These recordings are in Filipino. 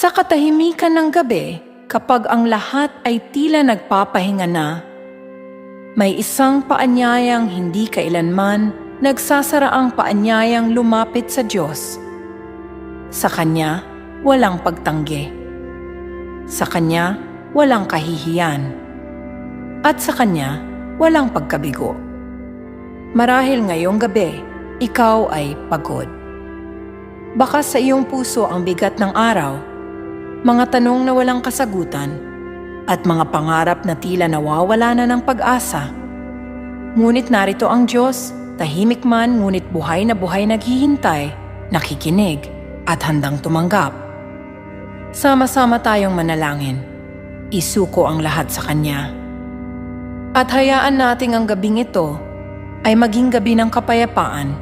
Sa katahimikan ng gabi, kapag ang lahat ay tila nagpapahinga na, may isang paanyayang hindi kailanman nagsasara ang paanyayang lumapit sa Diyos. Sa Kanya, walang pagtanggi. Sa Kanya, walang kahihiyan. At sa Kanya, walang pagkabigo. Marahil ngayong gabi, ikaw ay pagod. Baka sa iyong puso ang bigat ng araw, mga tanong na walang kasagutan, at mga pangarap na tila nawawala na ng pag-asa. Ngunit narito ang Diyos, tahimik man ngunit buhay na buhay naghihintay, nakikinig, at handang tumanggap. Sama-sama tayong manalangin. Isuko ang lahat sa Kanya. At hayaan nating ang gabing ito ay maging gabi ng kapayapaan,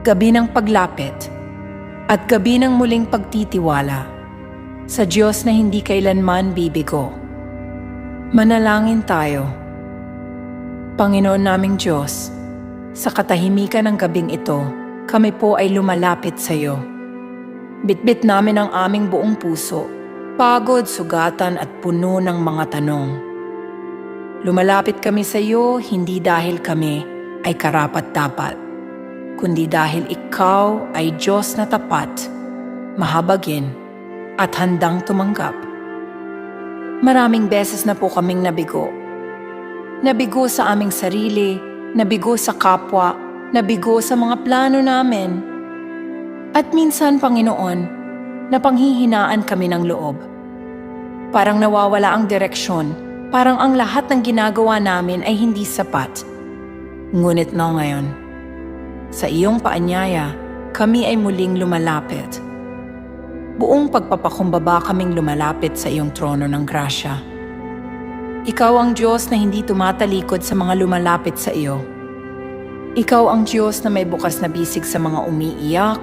gabi ng paglapit, at gabi ng muling pagtitiwala sa Diyos na hindi kailanman bibigo. Manalangin tayo. Panginoon naming Diyos, sa katahimikan ng gabing ito, kami po ay lumalapit sa iyo. Bitbit namin ang aming buong puso, pagod, sugatan at puno ng mga tanong. Lumalapit kami sa iyo hindi dahil kami ay karapat-dapat, kundi dahil ikaw ay Diyos na tapat, mahabagin at handang tumanggap. Maraming beses na po kaming nabigo. Nabigo sa aming sarili, nabigo sa kapwa, nabigo sa mga plano namin. At minsan, Panginoon, napanghihinaan kami ng loob. Parang nawawala ang direksyon, parang ang lahat ng ginagawa namin ay hindi sapat. Ngunit no ngayon, sa iyong paanyaya, kami ay muling lumalapit buong pagpapakumbaba kaming lumalapit sa iyong trono ng grasya. Ikaw ang Diyos na hindi tumatalikod sa mga lumalapit sa iyo. Ikaw ang Diyos na may bukas na bisig sa mga umiiyak,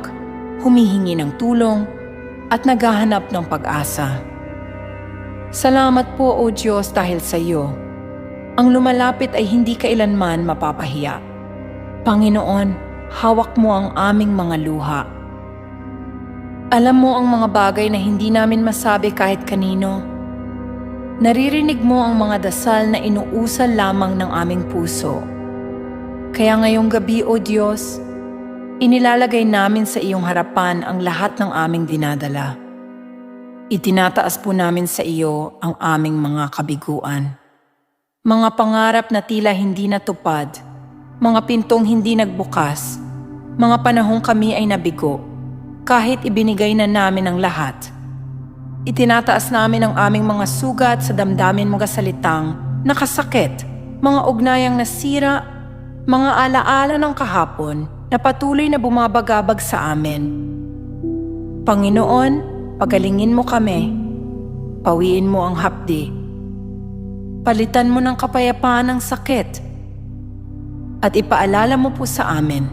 humihingi ng tulong, at naghahanap ng pag-asa. Salamat po o Diyos dahil sa iyo. Ang lumalapit ay hindi kailanman mapapahiya. Panginoon, hawak mo ang aming mga luha alam mo ang mga bagay na hindi namin masabi kahit kanino. Naririnig mo ang mga dasal na inuusal lamang ng aming puso. Kaya ngayong gabi, O Diyos, inilalagay namin sa iyong harapan ang lahat ng aming dinadala. Itinataas po namin sa iyo ang aming mga kabiguan. Mga pangarap na tila hindi natupad, mga pintong hindi nagbukas, mga panahong kami ay nabigo kahit ibinigay na namin ang lahat. Itinataas namin ang aming mga sugat sa damdamin mga salitang nakasakit, mga ugnayang nasira, mga alaala ng kahapon na patuloy na bumabagabag sa amin. Panginoon, pagalingin mo kami. Pawiin mo ang hapdi. Palitan mo ng kapayapaan ng sakit. At ipaalala mo po sa amin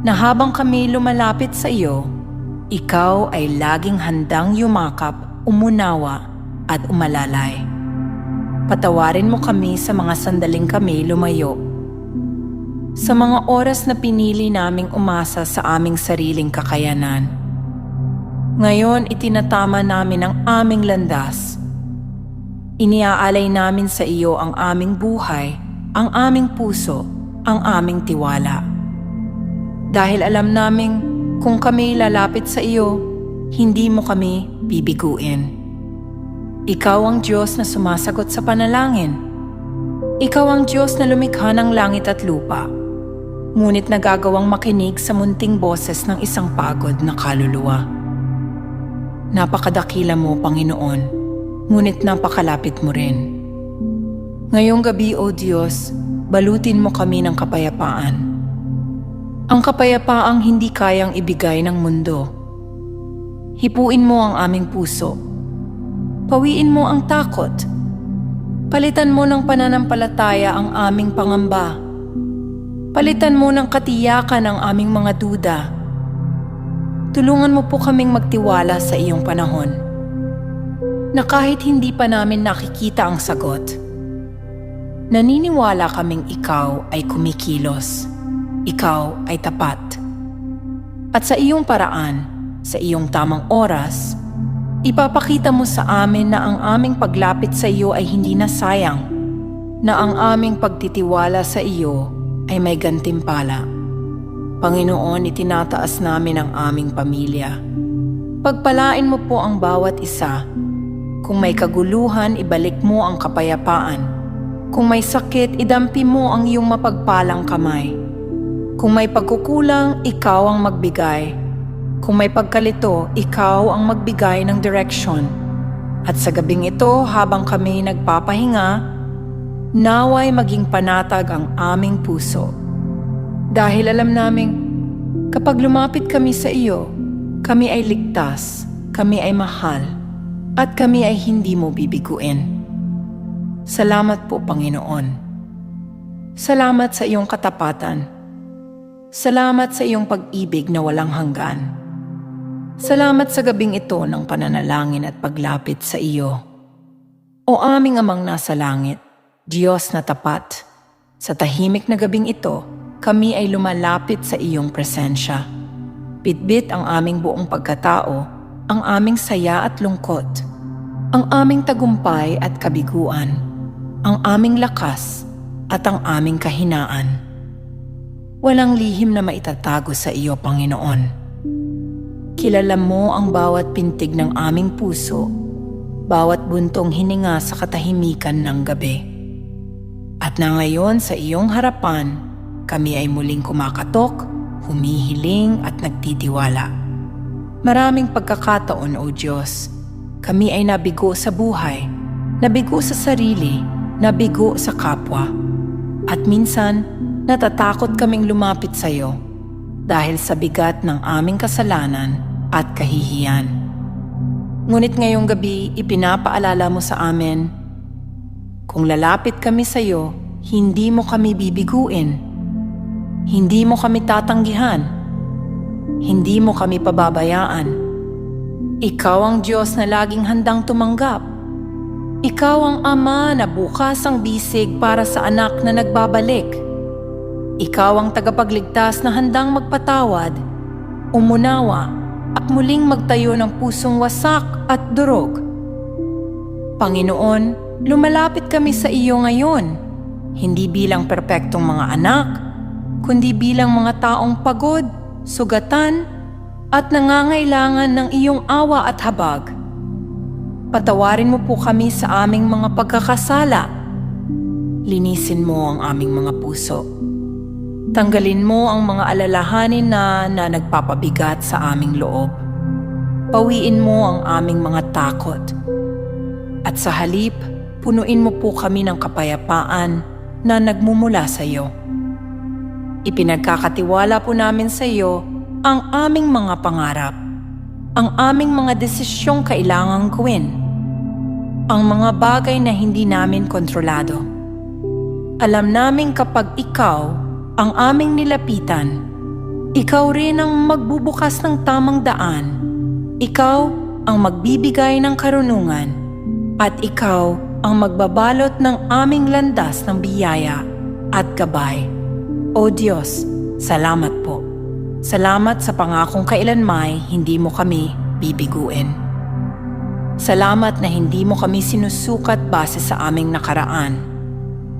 na habang kami lumalapit sa iyo, ikaw ay laging handang yumakap, umunawa at umalalay. Patawarin mo kami sa mga sandaling kami lumayo. Sa mga oras na pinili naming umasa sa aming sariling kakayanan. Ngayon itinatama namin ang aming landas. Iniaalay namin sa iyo ang aming buhay, ang aming puso, ang aming tiwala. Dahil alam naming kung kami lalapit sa iyo, hindi mo kami bibiguin. Ikaw ang Diyos na sumasagot sa panalangin. Ikaw ang Diyos na lumikha ng langit at lupa. Ngunit nagagawang makinig sa munting boses ng isang pagod na kaluluwa. Napakadakila mo, Panginoon, ngunit napakalapit mo rin. Ngayong gabi, O Diyos, balutin mo kami ng kapayapaan ang kapayapaang hindi kayang ibigay ng mundo. Hipuin mo ang aming puso. Pawiin mo ang takot. Palitan mo ng pananampalataya ang aming pangamba. Palitan mo ng katiyakan ang aming mga duda. Tulungan mo po kaming magtiwala sa iyong panahon. Na kahit hindi pa namin nakikita ang sagot, naniniwala kaming ikaw ay kumikilos ikaw ay tapat. At sa iyong paraan, sa iyong tamang oras, Ipapakita mo sa amin na ang aming paglapit sa iyo ay hindi na sayang, na ang aming pagtitiwala sa iyo ay may gantimpala. Panginoon, itinataas namin ang aming pamilya. Pagpalain mo po ang bawat isa. Kung may kaguluhan, ibalik mo ang kapayapaan. Kung may sakit, idampi mo ang iyong mapagpalang kamay. Kung may pagkukulang, ikaw ang magbigay. Kung may pagkalito, ikaw ang magbigay ng direksyon. At sa gabing ito, habang kami nagpapahinga, naway maging panatag ang aming puso. Dahil alam naming kapag lumapit kami sa iyo, kami ay ligtas, kami ay mahal, at kami ay hindi mo bibiguin. Salamat po, Panginoon. Salamat sa iyong katapatan. Salamat sa iyong pag-ibig na walang hanggan. Salamat sa gabing ito ng pananalangin at paglapit sa iyo. O aming amang nasa langit, Diyos na tapat, sa tahimik na gabing ito, kami ay lumalapit sa iyong presensya. Bitbit ang aming buong pagkatao, ang aming saya at lungkot, ang aming tagumpay at kabiguan, ang aming lakas at ang aming kahinaan. Walang lihim na maitatago sa iyo, Panginoon. Kilala mo ang bawat pintig ng aming puso, bawat buntong hininga sa katahimikan ng gabi. At na ngayon sa iyong harapan, kami ay muling kumakatok, humihiling at nagtitiwala. Maraming pagkakataon, O Diyos, kami ay nabigo sa buhay, nabigo sa sarili, nabigo sa kapwa. At minsan, natatakot kaming lumapit sa iyo dahil sa bigat ng aming kasalanan at kahihiyan. Ngunit ngayong gabi, ipinapaalala mo sa amin, kung lalapit kami sa iyo, hindi mo kami bibiguin. Hindi mo kami tatanggihan. Hindi mo kami pababayaan. Ikaw ang Diyos na laging handang tumanggap. Ikaw ang Ama na bukas ang bisig para sa anak na nagbabalik. Ikaw ang tagapagligtas na handang magpatawad, umunawa, at muling magtayo ng pusong wasak at durog. Panginoon, lumalapit kami sa iyo ngayon, hindi bilang perpektong mga anak, kundi bilang mga taong pagod, sugatan, at nangangailangan ng iyong awa at habag. Patawarin mo po kami sa aming mga pagkakasala. Linisin mo ang aming mga puso. Tanggalin mo ang mga alalahanin na, na nagpapabigat sa aming loob. Pawiin mo ang aming mga takot. At sa halip, punuin mo po kami ng kapayapaan na nagmumula sa iyo. Ipinagkakatiwala po namin sa iyo ang aming mga pangarap, ang aming mga desisyong kailangang gawin, ang mga bagay na hindi namin kontrolado. Alam namin kapag ikaw ang aming nilapitan, ikaw rin ang magbubukas ng tamang daan. Ikaw ang magbibigay ng karunungan at ikaw ang magbabalot ng aming landas ng biyaya at gabay. O Diyos, salamat po. Salamat sa pangakong kailanmay hindi mo kami bibiguin. Salamat na hindi mo kami sinusukat base sa aming nakaraan,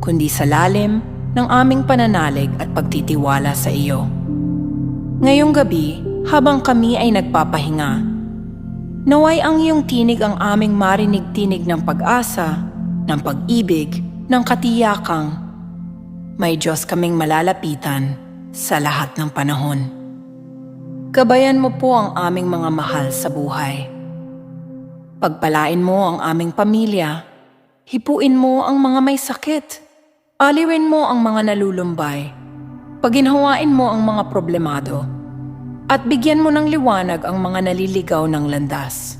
kundi sa lalim ng aming pananalig at pagtitiwala sa iyo. Ngayong gabi, habang kami ay nagpapahinga, naway ang iyong tinig ang aming marinig-tinig ng pag-asa, ng pag-ibig, ng katiyakang may Diyos kaming malalapitan sa lahat ng panahon. Gabayan mo po ang aming mga mahal sa buhay. Pagpalain mo ang aming pamilya, hipuin mo ang mga may sakit, aliwin mo ang mga nalulumbay, paginhawain mo ang mga problemado, at bigyan mo ng liwanag ang mga naliligaw ng landas.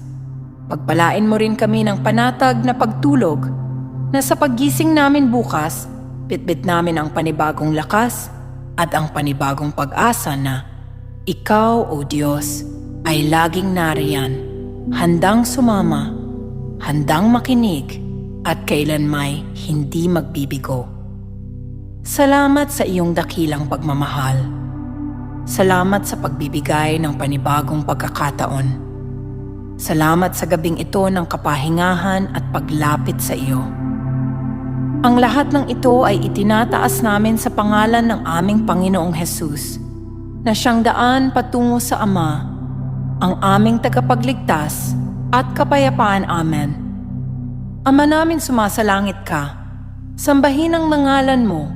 Pagpalain mo rin kami ng panatag na pagtulog na sa paggising namin bukas, bitbit namin ang panibagong lakas at ang panibagong pag-asa na Ikaw, O Diyos, ay laging nariyan, handang sumama, handang makinig, at kailanmay hindi magbibigo. Salamat sa iyong dakilang pagmamahal. Salamat sa pagbibigay ng panibagong pagkakataon. Salamat sa gabing ito ng kapahingahan at paglapit sa iyo. Ang lahat ng ito ay itinataas namin sa pangalan ng aming Panginoong Hesus, na siyang daan patungo sa Ama, ang aming tagapagligtas at kapayapaan amen. Ama namin sumasalangit ka, sambahin ang nangalan mo,